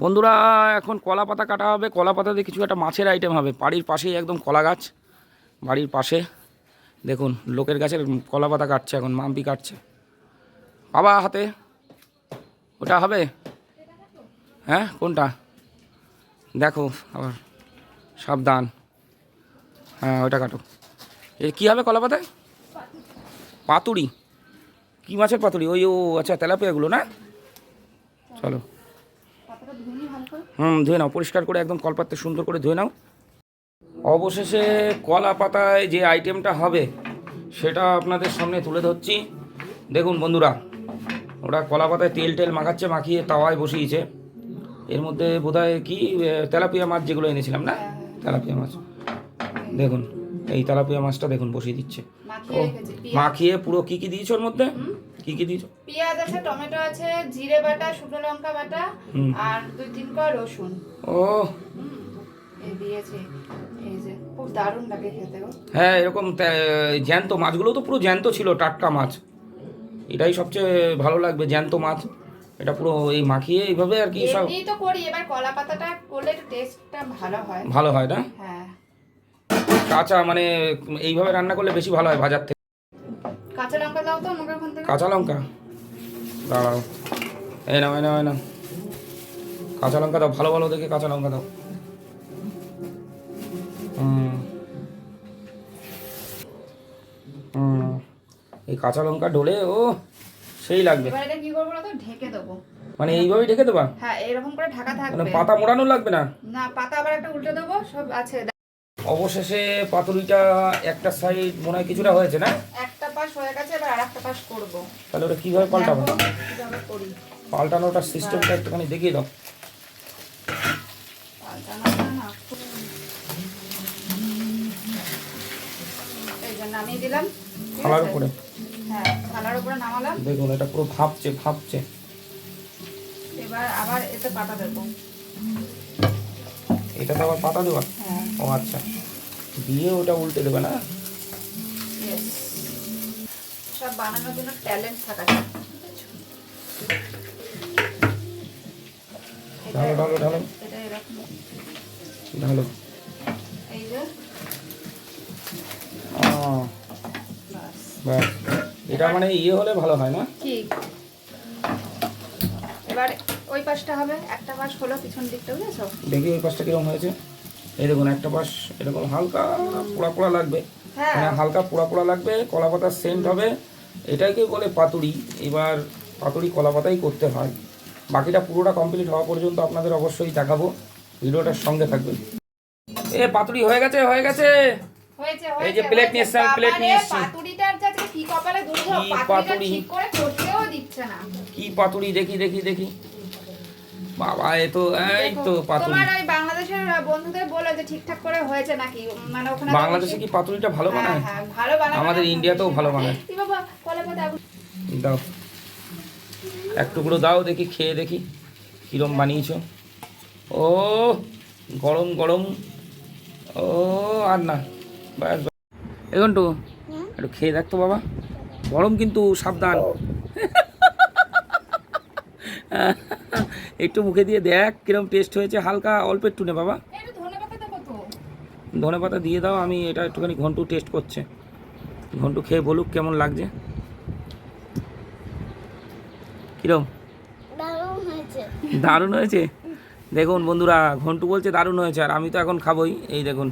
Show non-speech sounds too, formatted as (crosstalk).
বন্ধুরা, এখন কলা পাতা কাটা হবে। কলা পাতা দিয়ে কিছু একটা মাছের আইটেম হবে। বাড়ির পাশেই একদম কলা গাছ। বাড়ির পাশে। দেখুন, লোকের গাছের কলা পাতা কাটছে এখন, মাম্পি কাটছে। বাবা হাতে। ওটা হবে? হ্যাঁ কোনটা? দেখো, আবার সাবধান। হ্যাঁ ওটা কাটো। এ, কী হবে কলা পাতায়? পাতুড়ি। কী মাছের পাতুড়ি? ওই, ও আচ্ছা তেলাপিয়াগুলো না? চলো। হুম, ধুয়ে নাও, পরিষ্কার করে একদম কলপাতে সুন্দর করে ধুয়ে নাও। অবশেষে কলা পাতায় যে আইটেমটা হবে, সেটা আপনাদের সামনে তুলে ধরছি। দেখুন বন্ধুরা, ওরা কলা পাতায় তেল টেল মাখাচ্ছে, মাখিয়ে তাওয়ায় বসিয়েছে। এর মধ্যে বোধহয় কি তেলাপিয়া মাছ যেগুলো এনেছিলাম না? তেলাপিয়া মাছ। দেখুন এই তেলাপিয়া মাছটা দেখুন বসিয়ে দিচ্ছে। ও মাখিয়ে পুরো কি কি দিয়েছ ওর মধ্যে? কি কি দিয়েছ? পেঁয়াজ আছে টমেটো আছে জিরে বাটা শুকনো লঙ্কা বাটা আর দুই তিন কোয়া রসুন। ও। হুম, এই যে খুব দারুণ লাগে খেতে হ্যাঁ এরকম জ্যান্ত মাছগুলো তো পুরো জ্যান্ত ছিল টাটকা মাছ। এটাই সবচেয়ে ভালো লাগবে জ্যান্ত মাছ। এটা পুরো এই মাখিয়ে এইভাবে আর কি সব তো করি এবার কলা পাতাটা করলে টেস্টটা ভালো হয়। ভালো হয় না? হ্যাঁ। কাঁচা মানে এইভাবে রান্না করলে বেশি ভালো হয় বাজার থেকে। কাঁচা লঙ্কা দাও তো মুখের ওখান থেকে। কাঁচা লঙ্কা? দাঁড়াও। এই নাও এই নাও এই নাও। কাঁচা লঙ্কা দাও ভালো ভালো দেখে কাঁচা লঙ্কা দাও। এই কাঁচা লঙ্কা ঢোলে ও সেই লাগবে। এবার এটা কি করব বলো তো? ঢেকে দেবো। মানে এইভাবেই ঢেকে দেবা? হ্যাঁ এরকম করে ঢাকা মানে থাকবে। পাতা মোড়ানো লাগবে না? না পাতা আবার একটা উল্টে দেবো সব আছে। অবশেষে পাতুরিটা একটা সাইড মনে হয় কিছুটা হয়েছে না? একটা পাশ হয়ে গেছে এবার আর একটা পাশ করব। তাহলে ওটা কীভাবে পাল্টাবো? কীভাবে করি। পাল্টানোটার সিস্টেমটা একটুখানি দেখিয়ে দাও। নামিয়ে দিলাম। থালার উপরে। হ্যাঁ থালার উপরে নামালাম। দেখুন এটা পুরো ভাবছে ভাবছে। এবার আবার এতে পাতা দেবো। এটাতে আবার পাতা দেওয়া। হ্যাঁ। ও আচ্ছা। দিয়ে ওটা উল্টে দেবে না? Yes. সব বানানোর জন্য ট্যালেন্ট থাকা এটা- ঢালো ঢালো ঢালো ঢালো এটা মানে ইয়ে হলে ভালো হয় না? কি? এবার ওই পাশটা হবে একটা পাশ হলো পিছন দিকটা বুঝেছ? দেখি ওই পাশটা কীরকম হয়েছে। এই দেখুন একটা পাশ এরকম হালকা পোড়া পোড়া লাগবে। হ্যাঁ। মানে হালকা পোড়া পোড়া লাগবে কলা পাতার সেন্ট হবে। এটাকে বলে পাতুরি এবার পাতুরি কলা পাতাই করতে হয়। বাকিটা পুরোটা কমপ্লিট হওয়া পর্যন্ত আপনাদের অবশ্যই দেখাবো। ভিডিওটার সঙ্গে থাকবে এ পাতুরি হয়ে গেছে হয়ে গেছে। এই যে হয়েছে। নিয়ে এসছি, plate নিয়ে এসছি। কি দুর্যোগ কি পাতুরি দেখি দেখি দেখি। বাবা এ তো এই তো পাতুরি তোমার ওই বাংলাদেশের বন্ধুদের বলে যে ঠিকঠাক করে হয়েছে নাকি? মানে ওখানে বাংলাদেশে কি পাতুরিটা ভালো হ্যাঁ, বানায়? হ্যাঁ, ভালো বানায় আমাদের ইন্ডিয়াতেও ভালো বানায়। এই বাবা কলা পাতা দাও। এক টুকরো দাও দেখি খেয়ে দেখি কিরম বানিয়েছো। ও গরম গরম। ও আর না ব্যাস। এখন তো একটু খেয়ে দেখতো বাবা। গরম কিন্তু সাবধান। (laughs) একটু মুখে দিয়ে দেখ কিরম টেস্ট হয়েছে হালকা অল্প একটু নে বাবা। একটু ধনে পাতা দিয়ে দাও আমি এটা একটুখানি ঘন্টু টেস্ট করছে। ঘন্টু খেয়ে বলুক কেমন লাগছে। কিরম? দারুণ হয়েছে। দারুণ হয়েছে? দেখুন বন্ধুরা ঘন্টু বলছে দারুণ হয়েছে আর আমি তো এখন খাবোই। এই দেখুন